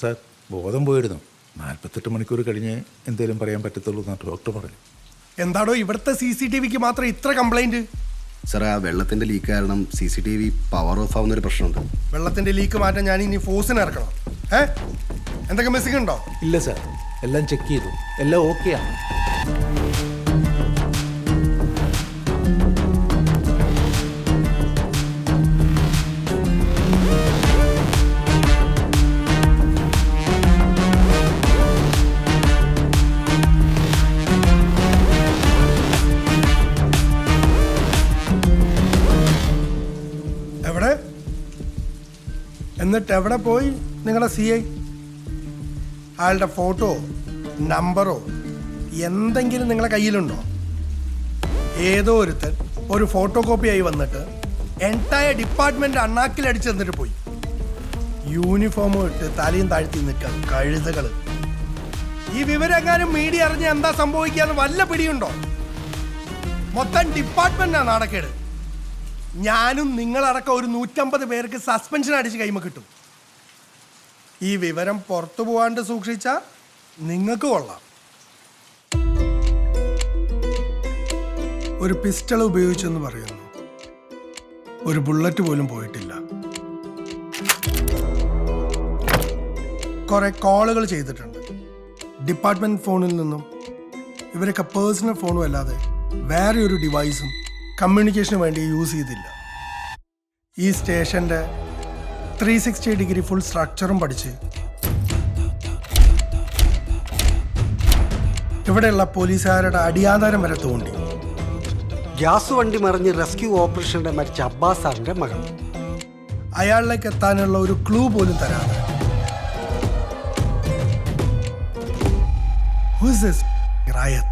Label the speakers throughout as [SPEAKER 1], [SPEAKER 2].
[SPEAKER 1] Sir ബോധം പോയിരുന്നു. നാൽപ്പത്തെട്ട് മണിക്കൂർ കഴിഞ്ഞ് എന്തേലും പറയാൻ പറ്റത്തുള്ളൂ എന്നാണ് ഡോക്ടർ പറഞ്ഞു
[SPEAKER 2] എന്താണോ ഇവിടുത്തെ സി സി ടി വിക്ക് മാത്രം ഇത്ര കംപ്ലൈന്റ്
[SPEAKER 3] സാർ ആ വെള്ളത്തിന്റെ ലീക്ക് കാരണം C C T V power off ആവുന്ന ഒരു പ്രശ്നമുണ്ട്.
[SPEAKER 2] വെള്ളത്തിന്റെ ലീക്ക് മാറ്റാൻ ഞാൻ ഇനി ഫോഴ്സിന് ഇറക്കണം. ഏ? എന്തൊക്കെ മിസ്സിംഗ് ഉണ്ടോ?
[SPEAKER 1] ഇല്ല സാർ. എല്ലാം ചെക്ക് ചെയ്തു. എല്ലാം ഓക്കെയാണ്
[SPEAKER 2] എന്നിട്ട് എവിടെ പോയി നിങ്ങളുടെ സി ഐ അയാളുടെ ഫോട്ടോ നമ്പറോ എന്തെങ്കിലും നിങ്ങളുടെ കയ്യിലുണ്ടോ? ഏതോ ഒരുത്തൻ ഒരു ഫോട്ടോ കോപ്പിയായി വന്നിട്ട് എന്റയർ ഡിപ്പാർട്ട്മെന്റ് അണ്ണാക്കിൽ അടിച്ച് തന്നിട്ട് പോയി. യൂണിഫോമും ഇട്ട് തലയും താഴ്ത്തി നിൽക്കാൻ കഴുതകൾ. ഈ വിവരം എങ്ങാനും മീഡിയ അറിഞ്ഞ് എന്താ സംഭവിക്കാന്ന് വല്ല പിടിയുണ്ടോ? മൊത്തം ഡിപ്പാർട്ട്മെന്റാണ് നാടക്കേട് ഞാനും നിങ്ങളടക്കം ഒരു നൂറ്റമ്പത് പേർക്ക് സസ്പെൻഷൻ അടിച്ച് കൈമ കിട്ടും. ഈ വിവരം പുറത്തു പോവാണ്ട് സൂക്ഷിച്ച നിങ്ങൾക്ക് കൊള്ളാം. ഒരു പിസ്റ്റൾ ഉപയോഗിച്ചെന്ന് പറയുന്നു. ഒരു ബുള്ളറ്റ് പോലും പോയിട്ടില്ല. കുറെ കോളുകൾ ചെയ്തിട്ടുണ്ട്. ഡിപ്പാർട്ട്മെന്റ് ഫോണിൽ നിന്നും ഇവരൊക്കെ പേഴ്സണൽ ഫോണും അല്ലാതെ വേറെ ഒരു ഡിവൈസും കമ്മ്യൂണിക്കേഷന് വേണ്ടി യൂസ് ചെയ്തില്ല. ഈ സ്റ്റേഷന്റെ ത്രീ സിക്സ്റ്റി ഡിഗ്രി ഫുൾ സ്ട്രക്ചറും പഠിച്ച് ഇവിടെയുള്ള പോലീസുകാരുടെ അടിയാധാരം വരെ തോണ്ടി.
[SPEAKER 4] ഗ്യാസ് വണ്ടി മറിഞ്ഞ് റെസ്ക്യൂ ഓപ്പറേഷന്റെ മരിച്ച അബ്ബാസ് സാറിന്റെ മകൾ
[SPEAKER 2] അയാളിലേക്ക് എത്താനുള്ള ഒരു ക്ലൂ പോലും തരാതെ. റായത്ത്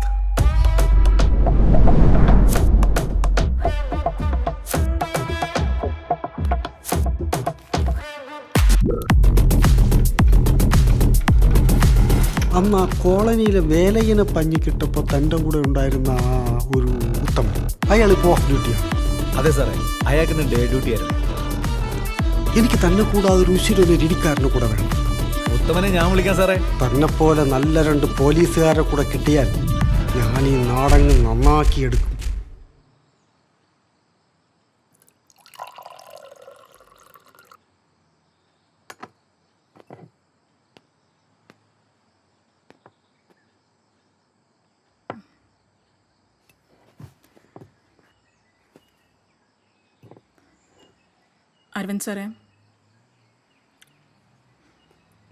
[SPEAKER 4] അന്ന് ആ കോളനിയിലെ വേലയിനെ പഞ്ഞി കിട്ടപ്പോൾ തന്റെ കൂടെ ഉണ്ടായിരുന്ന ആ ഒരു ഉത്തമൻ. അയാൾ ഇപ്പോൾ ഓഫ് ഡ്യൂട്ടിയാണ്
[SPEAKER 5] അതെ സാറേ അയാൾക്ക് ഡേ ഡ്യൂട്ടി ആയിരുന്നു.
[SPEAKER 4] എനിക്ക് തന്നെ കൂടാതെ ഒരു ഉശിരൊരു ഇടിക്കാരനെ കൂടെ വേണം.
[SPEAKER 5] ഉത്തമനെ ഞാൻ വിളിക്കാം സാറേ.
[SPEAKER 4] തന്നെ പോലെ നല്ല രണ്ട് പോലീസുകാരെ കൂടെ കിട്ടിയാൽ ഞാൻ ഈ നാടങ്ങ് നന്നാക്കിയെടുക്കും
[SPEAKER 6] അരവിന്ദ് സാറേ.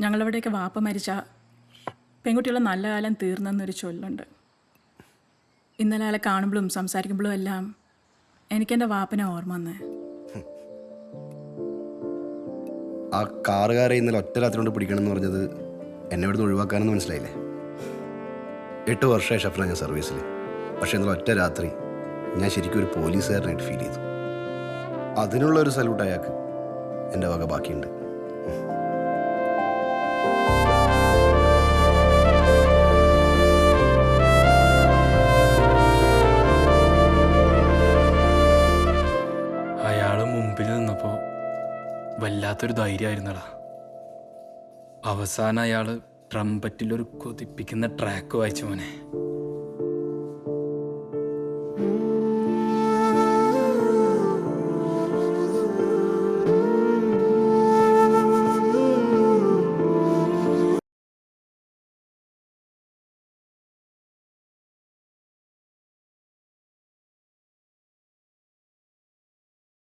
[SPEAKER 6] ഞങ്ങളിവിടെയൊക്കെ വാപ്പ മരിച്ച പെൺകുട്ടികളെ നല്ല കാലം തീർന്നെന്നൊരു ചൊല്ലുണ്ട്. ഇന്നലെ ആളെ കാണുമ്പോഴും സംസാരിക്കുമ്പോഴും എല്ലാം എനിക്കെന്റെ വാപ്പനെ ഓർമ്മ വന്നേ.
[SPEAKER 3] ആ കാറുകാരെ ഇന്നലെ ഒറ്റ രാത്രി കൊണ്ട് പിടിക്കണം എന്ന് പറഞ്ഞത് എന്നെ ഇവിടുന്ന് ഒഴിവാക്കാനെന്ന് മനസ്സിലായില്ലേ? എട്ട് വർഷമായി ഷഫില ഞാൻ സർവീസിൽ പക്ഷേ ഇന്നലെ ഒറ്റ രാത്രി ഞാൻ ശരിക്കും ഒരു പോലീസുകാരനായിട്ട് ഫീൽ ചെയ്തു. അതിനുള്ള ഒരു സല്യൂട്ട് അയാൾക്ക് എന്റെ വക ബാക്കിയുണ്ട്.
[SPEAKER 7] നിന്നപ്പോൾ വല്ലാത്തൊരു ധൈര്യമായിരുന്നടാ. അവസാനം അയാൾ ട്രംപറ്റിലൊരു കൊതിപ്പിക്കുന്ന ട്രാക്ക് വായിച്ചു മോനെ.